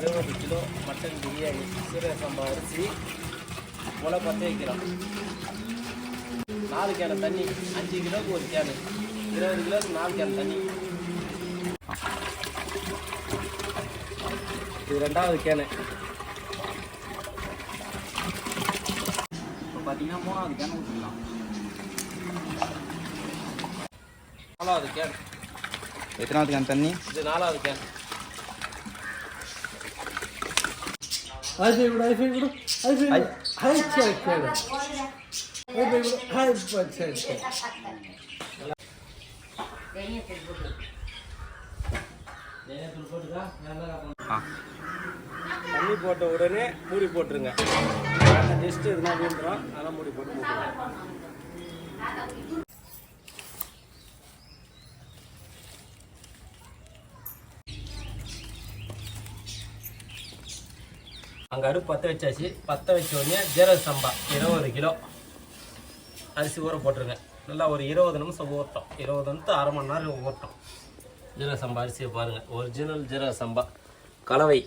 இருபது kilo mutton biryani சீரக சம்பா அரிசி முளை பற்ற வைக்கிறோம். நாலு கேன தண்ணி அஞ்சு கிலோவுக்கு ஒரு கேனு. இருபது கிலோவுக்கு நாலு கேன் தண்ணி. இது ரெண்டாவது கேனு. இப்போ பார்த்தீங்கன்னா மூணாவது கேன் ஊற்றிக்கலாம் நாலாவது கேன். எத்தனாவது கேன் தண்ணி? இது நாலாவது கேன். அது விட அது விட அது விட ஹை செக் கேடு அது விட ஹை செக் கேடு தண்ணி போட்ட உடனே மூடி போட்டுருங்க. ஜஸ்ட் எதுனா வீழ்ந்துடும் அதெல்லாம் மூடி போட்டு மூடிடுங்க அங்கே அடுப்பு பற்ற வச்சாச்சு. பற்ற வச்ச உடனே ஜீரக சம்பா இருபது கிலோ. அரிசி ஊற போட்டுருங்க. நல்லா ஒரு இருபது நிமிஷம் ஊறட்டும். இருபது நிமிஷம் அரை மணி நேரம் ஊறட்டும். ஜீரக சம்பா அரிசியை பாருங்கள் ஒரிஜினல் ஜீரக சம்பா. கலவை.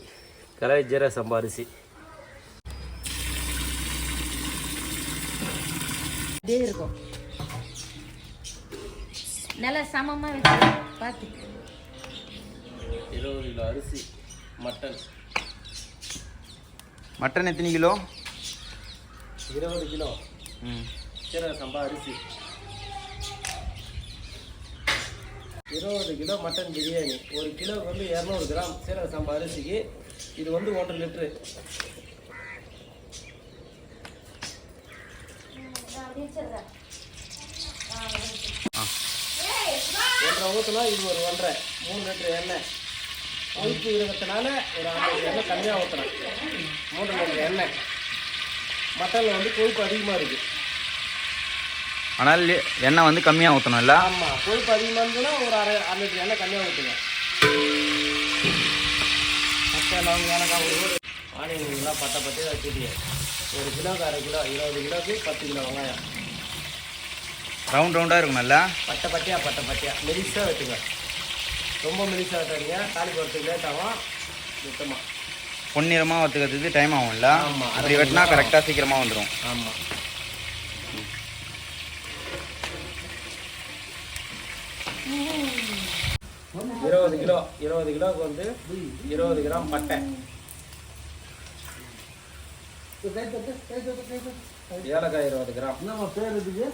கலவை ஜீரக சம்பா அரிசி. இருக்கும். நல்லா சமமா வச்சு பார்த்து இருபது கிலோ அரிசி மட்டன். மட்டன் எத்தனை கிலோ? இருபது கிலோ. ம். சீரக சம்பா அரிசி. இருபது கிலோ மட்டன் பிரியாணி. ஒரு கிலோவுக்கு வந்து இரநூறு கிராம் சீரக சம்பா அரிசிக்கு இது வந்து ஒன்றரை லிட்ரு ஒன்றரை ஊற்றினா இது ஒரு ஒன்றரை. மூணு லிட்டர் எண்ணெய். கொழுப்பு இருக்கிறதுனால ஒரு ஐம்பது எண்ணெய் கம்மியாக ஊற்றுறேன் மூணு லிட்டர் எண்ணெய். மட்டனில் வந்து கொழுப்பு அதிகமாக இருக்குது ஆனால் எண்ணெய் வந்து கம்மியாக ஊற்றணும்ல ஆமாம் கொழுப்பு அதிகமாக இருந்ததுன்னா ஒரு அரை அரை எண்ணெய் கம்மியாக ஊற்றுங்க பட்டை லவங்க ஏலக்காய் ஒரு ஆனியன்லாம் பட்டை பட்டை வச்சுட்டு ஒரு கிலோக்கு அரை கிலோ இருபது கிலோக்கு பத்து கிலோ வெங்காயம். ரவுண்ட் ரவுண்டாக இருக்கும்ல? பட்டை பட்டையா பட்டை பட்டையா? மெலிசாக வெட்டுங்க ரொம்ப மெலிசாக வெட்டாதீங்க தாலி போகிறதுக்கு லேட் ஆகும். சுத்தமாக பொன்னிறமாக வத்துக்கிறதுக்கு டைம் ஆகும்ல? ஆமா. அப்படி வெட்டினா கரெக்டாக சீக்கிரமாக வந்துடும் ஆமாம் இருபது கிலோ இருபது கிலோவுக்கு வந்து இருபது கிராம் பட்டை. ஏலக்காய் இருபது கிராம். நம்ம பேர் இதுக்கு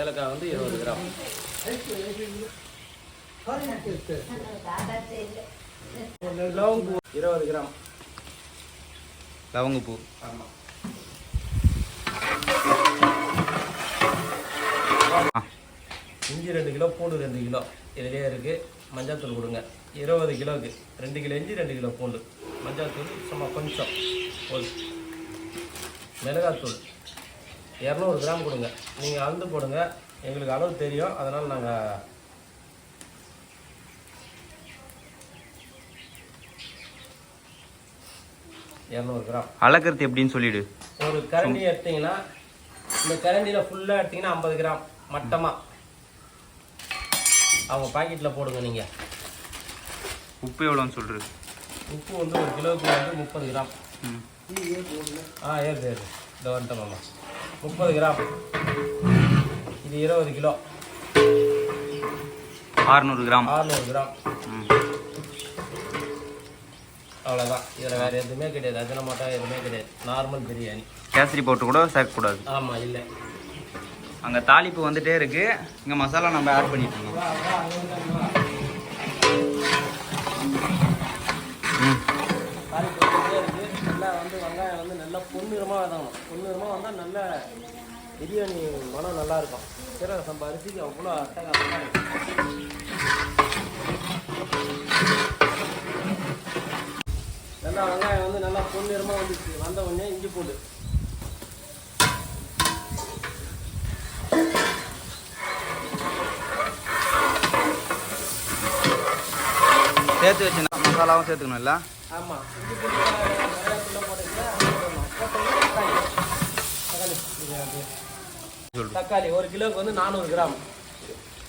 ஏலக்காய் வந்து இருபது கிராம். லவங்கு இருபது கிராம் லவங்கப்பூ. ஆமாம் இஞ்சி ரெண்டு கிலோ பூண்டு ரெண்டு கிலோ. இதுலேயே இருக்குது மஞ்சள்தூள் கொடுங்க. இருபது கிலோவுக்கு ரெண்டு கிலோ இஞ்சி ரெண்டு கிலோ பூண்டு. மஞ்சள்தூள் சும்மா கொஞ்சம். போதும் மிளகாத்தூள். இரநூறு கிராம் கொடுங்க. நீங்கள் அளந்து போடுங்க. எங்களுக்கு அளவு தெரியும். அதனால் நாங்கள் இரநூறு கிராம். அளக்கிறது எப்படின்னு சொல்லிடு. ஒரு கரண்டி எடுத்தீங்கன்னா இந்த கரண்டியில் ஃபுல்லாக எடுத்தீங்கன்னா ஐம்பது கிராம் மட்டமாக அவங்க பாக்கெட்டில் போடுங்க நீங்கள் உப்பு எவ்வளோன்னு சொல்லிடு உப்பு வந்து ஒரு கிலோவுக்கு வந்து முப்பது கிராம். ஆ ஏறு ஏறு. இந்த வந்துட்டோம் மாமா. முப்பது கிராம். இது இருபது கிலோ. ஆறுநூறு கிராம். ஆறுநூறு கிராம். அவ்வளோதான் இதில் வேறு எதுவுமே கிடையாது அஜினமோட்டா எதுவுமே கிடையாது நார்மல் பிரியாணி கேசரி பவுடர் கூட சேர்க்கக்கூடாது ஆமாம் இல்லை அங்கே தாளிப்பு வந்துட்டே இருக்கு இங்கே மசாலா நம்ம ஆட் பண்ணிட்டு இருக்கோம் காலி போட்டுட்டே இருக்குது நல்லா வந்து வெங்காயம் வந்து நல்லா பொன்னிறமாக வதங்கணும் பொன்னிறமாக வந்தால் நல்ல பிரியாணி மனம் நல்லா இருக்கும் சீரக சம்பா அரிசிக்கு அவ்வளோ அட்டகாசமாக இருக்கும் நல்லா வெங்காயம் வந்து நல்லா பொன்னிறமாக வந்துச்சு. வந்த உடனே இஞ்சி பூண்டு. சேர்த்து வச்சு மசாலாவும் சேர்த்துக்கணும்ல ஆமாம் இஞ்சி பூண்டு தக்காளி. ஒரு கிலோவுக்கு வந்து நானூறு கிராம்.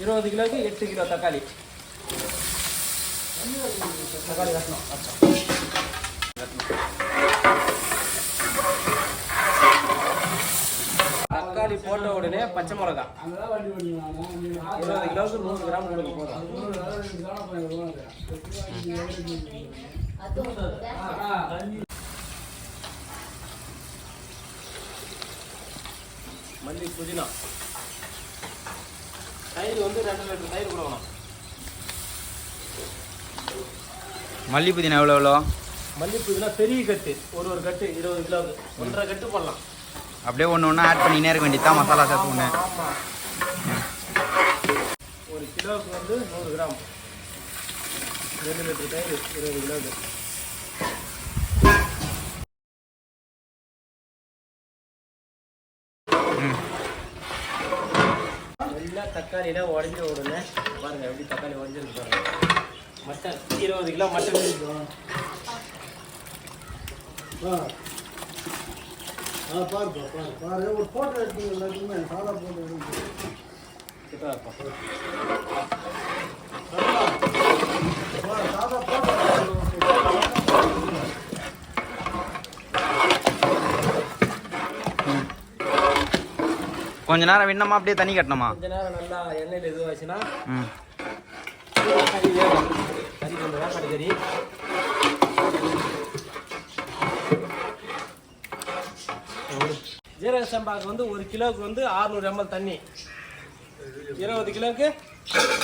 இருபது கிலோவுக்கு எட்டு கிலோ தக்காளி. தக்காளி கட்டணும் கட்டணும் தக்காளி போட்ட உடனே பச்சை மிளகா. இருபது கிலோவுக்கு நூறு கிராம் கொடுக்க போதும் மல்லி புதினா. தயிர் வந்து ரெண்டு லிட்டர் தயிர் கொடுக்கணும் மல்லி புதினா எவ்வளோ எவ்வளோ மல்லி புதினா பெரிய கட்டு. ஒரு ஒரு கட்டு இருபது கிலோவுக்கு. ஒன்றரை கட்டு பண்ணலாம் அப்படியே ஒன்று ஒன்று ஆட் பண்ணினே இருக்க வேண்டியதான் மசாலா சேர்த்து ஒன்று ஒரு கிலோவுக்கு வந்து நூறு கிராம். ரெண்டு லிட்டர் தயிர் இருபது கிலோவுக்கு நல்லா தக்காளியெல்லாம் உடஞ்சி விடுங்க பாருங்க எப்படி தக்காளி உடஞ்சிருக்கு பாருங்க. மட்டன் இருபது கிலோ மட்டன். பாருப்பா பாரு பாரு. ஒரு ஃபோட்டோ எடுத்து எல்லாத்துக்குமே சாதா ஃபோட்டோ எடுத்து கிட்ட இருப்போம் பாரு, சாதா ஃபோட்டோ கொஞ்ச நேரம் விண்ணமா அப்படியே தண்ணி கட்டணுமா? கொஞ்ச நேரம் நல்லா எண்ணெயில் இதுவாச்சுன்னா ம். கறி வேகும் கறி கொஞ்சம் கறி ஜீரக சம்பாவுக்கு வந்து ஒரு கிலோவுக்கு வந்து 600 எம்எல் தண்ணி. இருபது கிலோவுக்கு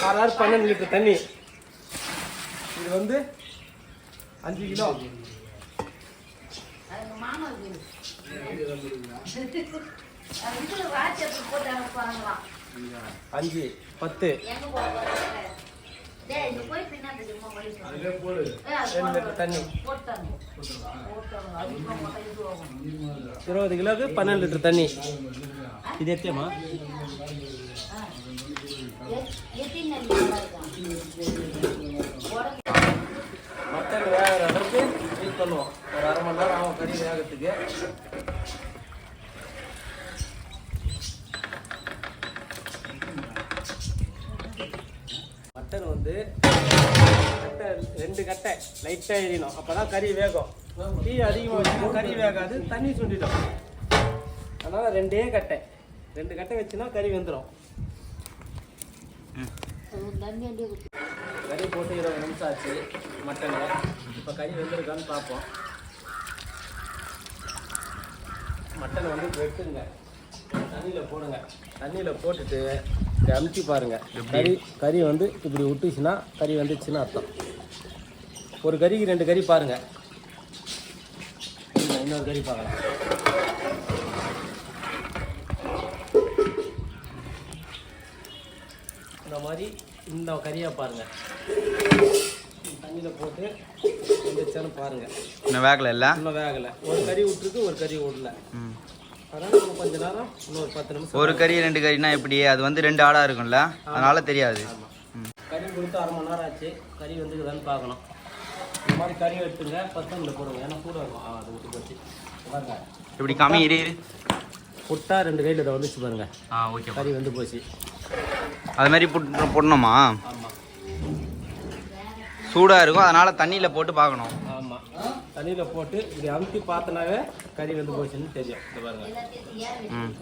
ஆறாறு பன்னெண்டு லிட்டர் தண்ணி. இது வந்து அஞ்சு கிலோ. அஞ்சு பத்து. இருபது கிலோவுக்கு பன்னெண்டு லிட்டர் தண்ணி. இது எத்தியமா மட்டன் வேகிற அளவுக்கு ஹீட் பண்ணுவோம் ஒரு அரை மணி நேரம் ஆகும் கறி வேகத்துக்கு. மட்டன் வந்து கட்டை ரெண்டு கட்டை லைட்டாக எரியணும். அப்போ தான் கறி வேகும். டீ அதிகமாக வச்சுன்னா கறி வேகாது தண்ணி சுண்டிடும். அதனால் ரெண்டே கட்டை. ரெண்டு கட்டை வச்சுன்னா கறி வெந்துடும் கறி போட்டு இருபது நிமிஷம் ஆச்சு. மட்டனில் இப்போ கறி வெந்திருக்கான்னு பார்ப்போம். மட்டனை வந்து வெட்டுங்க. தண்ணியில் போடுங்க. தண்ணியில் போட்டுட்டு இப்படி அமுத்தி பாருங்க. கறி கறி வந்து இப்படி விட்டுச்சுன்னா கறி வந்துச்சுன்னு அர்த்தம். ஒரு கறிக்கு ரெண்டு கறி பாருங்க. இருங்க, இன்னொரு கறி பார்க்கலாம். இந்த மாதிரி இந்த கறியை பாருங்க. தண்ணியில் போட்டு வந்துச்சான்னு பாருங்க. இன்னும் வேகலை இல்லை? இன்னும் வேகலை. ஒரு கறி விட்டுருக்கு ஒரு கறி விடல. கொஞ்ச நேரம் இன்னொரு பத்து நிமிஷம் ஒரு கறி ரெண்டு கறினா எப்படி? அது வந்து ரெண்டு ஆடாக இருக்கும்ல? அதனால தெரியாது. கறி கொடுத்து அரை மணி நேரம் ஆச்சு. கறி வந்துக்குதான்னு பார்க்கணும். இந்த மாதிரி கறி எடுத்துங்க பத்தனில் போடுங்க. ஏன்னா கூட இருக்கும். அது விட்டு போச்சு பாருங்க. இப்படி கம்மி இரு. புட்டா ரெண்டு கையில் இதை வந்துச்சு பாருங்க. ஆ ஓகே கறி வந்து போச்சு. அது மாதிரி புட்டு போடணுமா? ஆமாம் சூடாக இருக்கும். அதனால தண்ணியில் போட்டு பார்க்கணும். ஆமாம் தண்ணியில் போட்டு இப்படி அமுத்தி பார்த்தனாவே கறி வந்து போச்சுன்னு தெரியும். இந்த பாருங்க. ம்.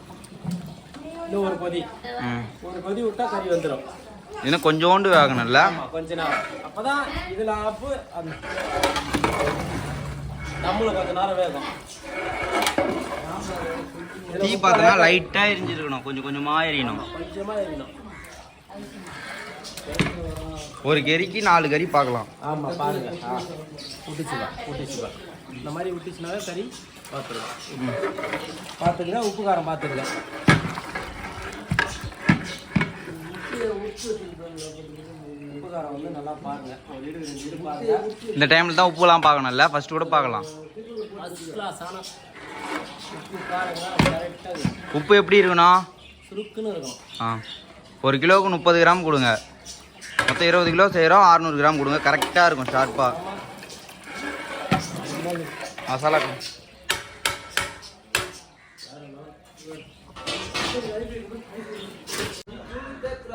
இன்னும் ஒரு கொதி. ம். ஒரு கொதி விட்டா கறி வந்துடும் இன்னும் கொஞ்சோண்டு வேகணும்ல. கொஞ்ச நேரம். அப்பதான் இதில் ஆப்பு நம்மளும் கொஞ்ச நேரம் வேகும். தீ பார்த்தோன்னா லைட்டாக எரிஞ்சிருக்கணும். கொஞ்சம் கொஞ்சமாக எரியணும். கொஞ்சமாக எரியணும். ஒரு கறிக்கு நாலு கறி பார்க்கலாம். ஆமாம் பாருங்க. விட்டுச்சுப்பா விட்டுச்சுப்பா இந்த மாதிரி விட்டுச்சுனாவே கறி பார்த்துருங்க பார்த்துருங்க உப்பு காரம் பார்த்துருங்க உப்பு காரம் வந்து நல்லா பாருங்க ஒரு இடு ரெண்டு இடு பாருங்க இந்த டைமில் தான் உப்புலாம் பார்க்கணும்ல? ஃபர்ஸ்ட் கூட பார்க்கலாம். உப்பு எப்படி இருக்கணும் ஆ. ஒரு கிலோவுக்கு முப்பது கிராம் கொடுங்க. மொத்தம் இருபது கிலோ செய்கிறோம் அறநூறு கிராம் கொடுங்க. கரெக்டாக இருக்கும் ஷார்ப்பாக மசாலா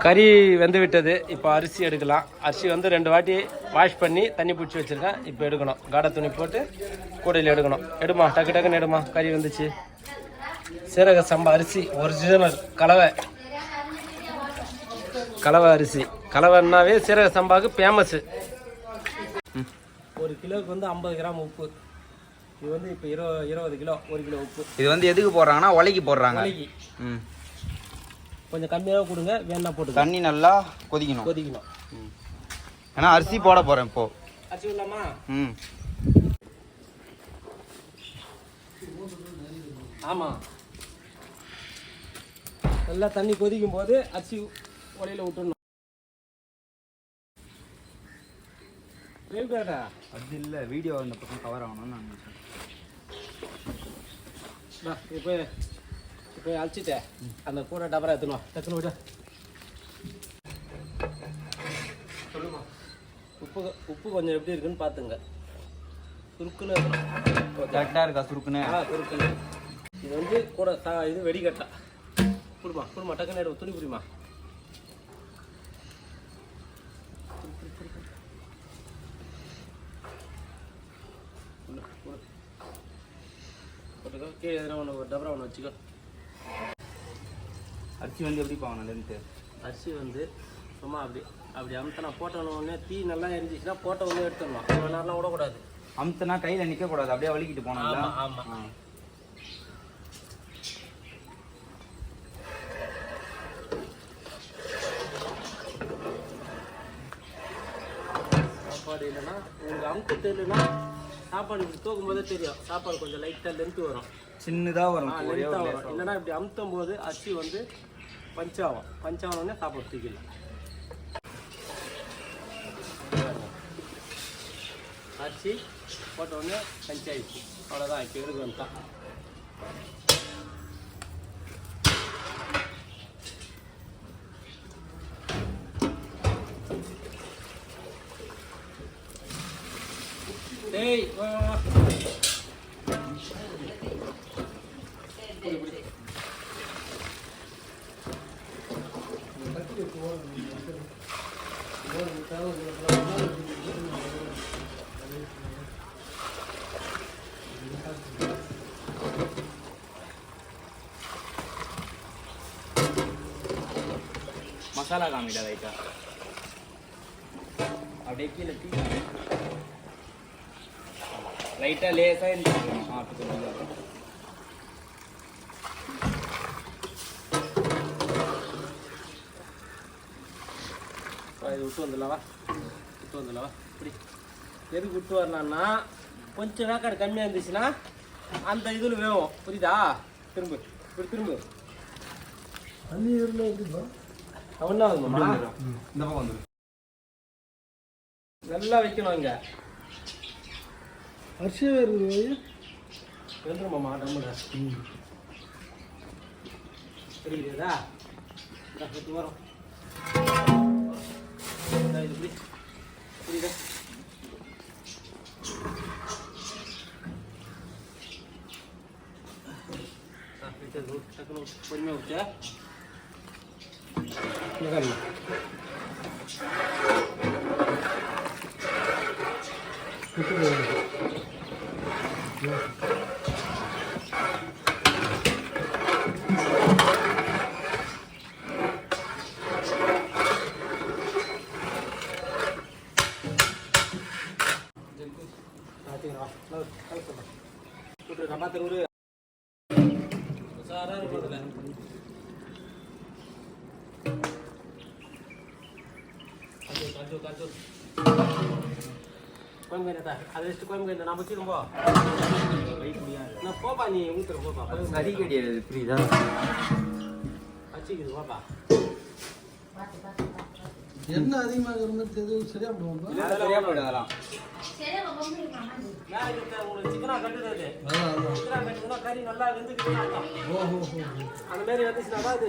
கறி வெந்து விட்டது இப்போ அரிசி எடுக்கலாம். அரிசி வந்து ரெண்டு வாட்டி வாஷ் பண்ணி தண்ணி பிடிச்சி வச்சுருக்கேன். இப்போ எடுக்கணும். காடை துணி போட்டு கூடையில் எடுக்கணும். எடுமா? டக்கு டக்குன்னு எடுமா? கறி வந்துச்சு. சீரக சம்பா அரிசி ஒரிஜினல் கலவை. கலவை அரிசி. கலவைன்னாவே சீரக சம்பாவுக்கு ஃபேமஸ்ஸு ஒரு கிலோவுக்கு வந்து ஐம்பது கிராம் உப்பு. இது வந்து இப்போ இருபது இருபது கிலோ ஒரு கிலோ உப்பு. இது வந்து எதுக்கு போடுறாங்கன்னா ஒலைக்கு போடுறாங்க. ம். கொஞ்சம் கம்மியாக கொடுங்க. வேணா போட்டுக்க தண்ணி நல்லா கொதிக்கணும். கொதிக்கணும். ஏன்னா அரிசி போட போகிறேன் இப்போ. அரிசி விடலாமா? ம். ஆமாம் நல்லா தண்ணி கொதிக்கும் போது அரிசி உலையில் விட்டுடணும் வேவுக்காடா அது இல்லை வீடியோ இந்த பக்கம் கவர் ஆகணும்னு நான் நினைச்சேன். இப்போ இப்போ அழைச்சிட்டேன் அந்த கூட டபரா எடுத்துணும் டக்குன்னு விட சொல்லுமா உப்பு உப்பு கொஞ்சம் எப்படி இருக்குன்னு பார்த்துங்க சுருக்குன்னு கரெக்டாக இருக்கா சுருக்குன்னு ஆ குறுக்கல் இது வந்து கூட தா இது வெடிக்கட்டா குடுமா குடுமா டக்குன்னு எடு துணி புரியுமா போட்டுக்கோ கீழே எதனா ஒன்று ஒரு டபரா ஒன்று வச்சுக்கோ அரிசி வந்து எப்படி பாவணும் லென்த்து அரிசி வந்து சும்மா அப்படி அப்படி அமுத்தினா போட்ட உடனே தீ நல்லா எரிஞ்சிச்சுன்னா போட்ட உடனே எடுத்துடணும். இவ்வளோ நேரம்லாம் விடக்கூடாது அமுத்துனா கையில் நிற்கக்கூடாது அப்படியே வலிக்கிட்டு போனோம்ல ஆமா, ஆமா. ஆ. சாப்பாடு இல்லைன்னா உங்களுக்கு அமுக்கு தெரியலனா சாப்பாடு தூக்கும் போதே தெரியும். சாப்பாடு கொஞ்சம் லைட்டாக லென்த்து வரும். சின்னதாக வரும். லென்த்தாக வரும். இல்லைன்னா இப்படி அமுத்தும் போது அரிசி வந்து பஞ்சாகும் பஞ்சாகணுன்னே சாப்பாடு தூக்கிடலாம். அரிசி போட்ட உடனே பஞ்சாயிடுச்சு அவ்வளோதான் இப்போ எடுக்க வந்துட்டான். டேய் வா. மசாலா காமிடா லைட்டா அப்படியே கீழே தீ லைட்டாக லேசாக இருந்துச்சு ஆ அப்படி கொஞ்சம் வா, இது விட்டு வந்துடலாவா? விட்டு வந்துடலாவா? இப்படி. எதுக்கு விட்டு வரலான்னா கொஞ்சம் வேக்காடு கம்மியாக இருந்துச்சுன்னா அந்த இதில் வேகும் புரியுதா? திரும்ப. இப்படி திரும்ப. தண்ணி இருந்தால் இந்த பக்கம் வந்துடும் நல்லா வைக்கணும் இங்கே. அரிசியாக இருக்குது வெந்துருமாம்மா டம்முல புரியுதா இந்த பத்து வரும். புரியுதா? ஆ, விட்டது விட்டு, டக்குனு விட்டு, பொறுமையா விட்டு. இங்க காமி. பாத்தீங்களா? நல்லா இருக்கு. காஞ்சு, காஞ்சு. கோயம்பு கறியாத்தா? அதை வச்சுட்டு கோயம்பு கறி நான் போ. நான் போப்பா நீ ஊத்துற போப்பா கறி கிடையாது புரியுதா வச்சுக்குது போப்பா என்ன அதிகமாக இருந்தால் தெரியும் சரியாக போடுவோம்ப்பா இதெல்லாம் சரியா போயிடும் அதெல்லாம் அந்த மாதிரி வந்துச்சுன்னா அது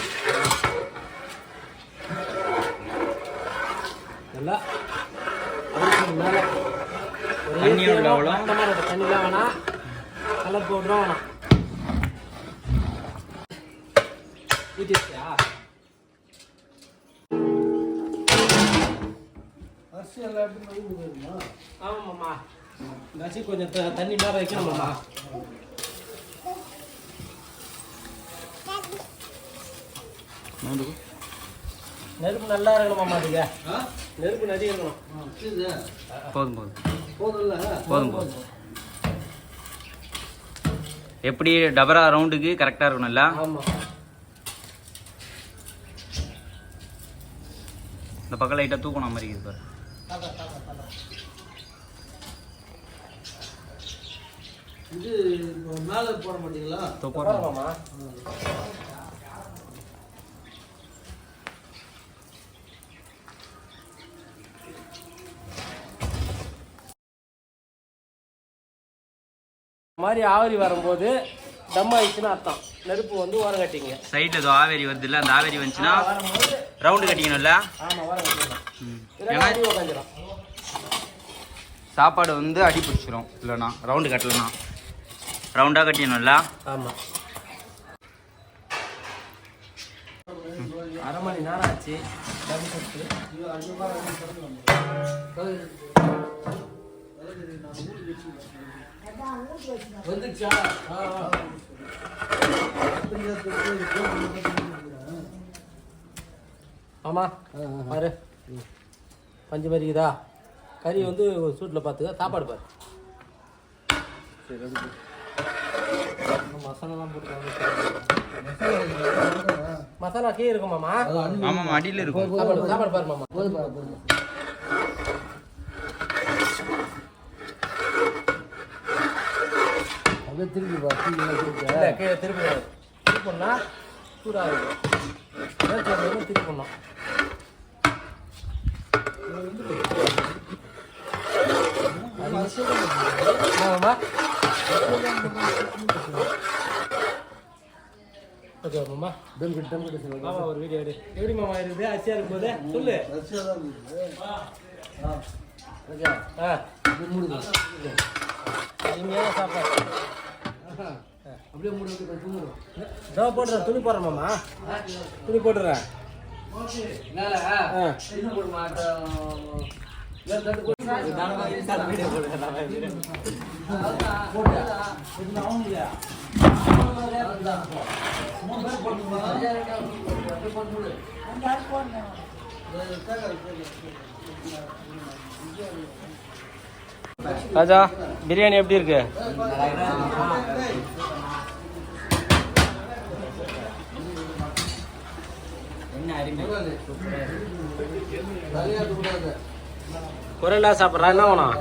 நல்லா அதுக்கு மேல ஒரு தண்ணி ஈரமா எவ்வளோ அவ்வளோ? மட்டமா இருக்கு. தண்ணிலாம் வேணாம் கலர் பவுடரும் வேணாம் ஊற்றியா அரிசி எல்லா இடத்துலையும் நடுவு வருமா ஆமாம்மாம்மா இந்த அரிசி கொஞ்சம் தண்ணி மேலே வைக்கணுமாம்மா நெருப்பு நல்லா இருக்கணுமாம்மா அதுக்கு நெருப்பு நிறைய இருக்கணும். இது போதும் போதும். போதும்ல? போதும் போதும். எப்படி டபரா ரவுண்டுக்கு கரெக்டாக இருக்கணும்ல ஆமாம் இந்த பக்கம் லைட்டாக தூக்கணும் மாதிரி இருக்குது பாரு. இது மேலே போட மாட்டீங்களா? தூக்கம் மாதிரி ஆவரி வரும்போது தம் ஆயிடுச்சுன்னு அர்த்தம். நெருப்பு வந்து ஓரம் கட்டிங்க. சைடில் ஏதோ ஆவேரி வருது இல்லை? அந்த ஆவேரி வந்துச்சுன்னா ரவுண்டு கட்டிக்கணும்ல? ஆமாம் ஓரம் கட்டிடலாம். ம். இல்லைன்னா ஏன்னா அடி உக்காந்துடும் சாப்பாடு வந்து அடி பிடிச்சிரும். இல்லைண்ணா ரவுண்டு கட்டலண்ணா ரவுண்டாக கட்டிடணும்ல? ஆமாம் அரை மணி நேரம் ஆச்சு. தம் சுட்டு வந்துச்சா ஆமா பாரு. பஞ்சு மரிக்குதா கறி வந்து சூட்டில் பார்த்துக்க சாப்பாடு பாரு. மசாலாலாம் போட்டு மசாலா கீழே இருக்கும் மாமா. ஆமாம் அடியில் இருக்கும். சாப்பாடு சாப்பாடு பாரு மாமா போதுமா போதுமா அப்படியே திருப்பி பா திருப்பி திருப்பி இல்லை கீழே திருப்பி மாமா ஓகே மாமா. டம் கிட்ட டம் கிட்ட சொல்லுங்க மாமா ஒரு வீடியோ எடு. எப்படி மாமா இருக்குது? அரிசியா இருக்கும் போது? சொல்லு. தான் இருக்குது. ஆ. ஓகே ஆ இனிமையான சாப்பாடு அப்படியே மூடு இதோ போட்டுறேன் துணி போடுறேன் மாமா. துணி போட்டுறேன் போட்டு ராஜா பிரியாணி எப்படி இருக்கு? நிறைய சாப்பிட்றா என்ன வேணும்?